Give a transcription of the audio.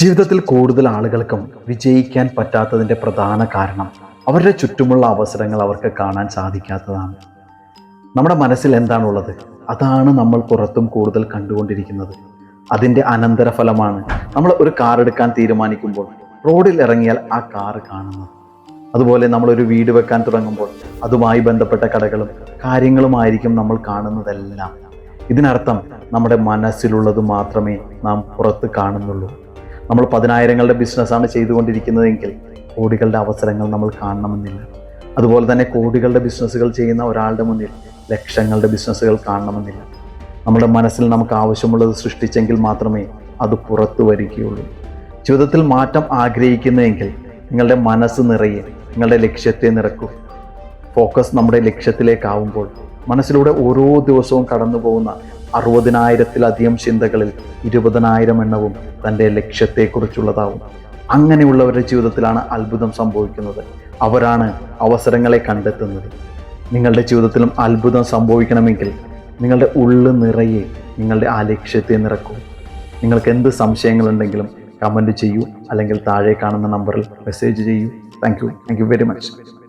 ജീവിതത്തിൽ കൂടുതൽ ആളുകൾക്കും വിജയിക്കാൻ പറ്റാത്തതിന്റെ പ്രധാന കാരണം അവരുടെ ചുറ്റുമുള്ള അവസരങ്ങൾ അവർക്ക് കാണാൻ സാധിക്കാത്തതാണ്. നമ്മുടെ മനസ്സിൽ എന്താണുള്ളത്? അതാണ് നമ്മൾ പുറത്തും കൂടുതൽ കണ്ടുകൊണ്ടിരിക്കുന്നത്. അതിന്റെ അനന്തരഫലമാണ് നമ്മൾ ഒരു കാർ എടുക്കാൻ തീരുമാനിക്കുമ്പോൾ റോഡിൽ ഇറങ്ങിയാൽ ആ കാർ കാണുന്നത്. അതുപോലെ നമ്മളൊരു വീട് വെക്കാൻ തുടങ്ങുമ്പോൾ അതുമായി ബന്ധപ്പെട്ട കടകളും കാര്യങ്ങളുമായിരിക്കും നമ്മൾ കാണുന്നതെല്ലാം. ഇതിനർത്ഥം നമ്മുടെ മനസ്സിലുള്ളത് മാത്രമേ നാം പുറത്ത് കാണുന്നുള്ളൂ. നമ്മൾ പതിനായിരങ്ങളുടെ ബിസിനസ്സാണ് ചെയ്തുകൊണ്ടിരിക്കുന്നതെങ്കിൽ കോടികളുടെ അവസരങ്ങൾ നമ്മൾ കാണണമെന്നില്ല. അതുപോലെ തന്നെ കോടികളുടെ ബിസിനസ്സുകൾ ചെയ്യുന്ന ഒരാളുടെ മുന്നിൽ ലക്ഷങ്ങളുടെ ബിസിനസ്സുകൾ കാണണമെന്നില്ല. നമ്മുടെ മനസ്സിൽ നമുക്ക് ആവശ്യമുള്ളത് സൃഷ്ടിച്ചെങ്കിൽ മാത്രമേ അത് പുറത്തു വരികയുള്ളൂ. ജീവിതത്തിൽ മാറ്റം ആഗ്രഹിക്കുന്നുവെങ്കിൽ നിങ്ങളുടെ മനസ്സ് നിറയെ നിങ്ങളുടെ ലക്ഷ്യത്തെ നിറക്കൂ ഫോക്കസ് നമ്മുടെ ലക്ഷ്യത്തിലേക്കാവുമ്പോൾ മനസ്സിലൂടെ ഓരോ ദിവസവും കടന്നു പോകുന്ന അറുപതിനായിരത്തിലധികം ചിന്തകളിൽ ഇരുപതിനായിരം എണ്ണവും തന്റെ ലക്ഷ്യത്തെക്കുറിച്ചുള്ളതാവും. അങ്ങനെയുള്ളവരുടെ ജീവിതത്തിലാണ് അത്ഭുതം സംഭവിക്കുന്നത്. അവരാണ് അവസരങ്ങളെ കണ്ടെത്തുന്നത്. നിങ്ങളുടെ ജീവിതത്തിലും അത്ഭുതം സംഭവിക്കണമെങ്കിൽ നിങ്ങളുടെ ഉള്ളു നിറയെ നിങ്ങളുടെ ആ ലക്ഷ്യത്തെ നിറക്കൂ. നിങ്ങൾക്ക് എന്ത് സംശയങ്ങളുണ്ടെങ്കിലും കമന്റ് ചെയ്യൂ. അല്ലെങ്കിൽ താഴെ കാണുന്ന നമ്പറിൽ മെസ്സേജ് ചെയ്യൂ. Thank you thank you very much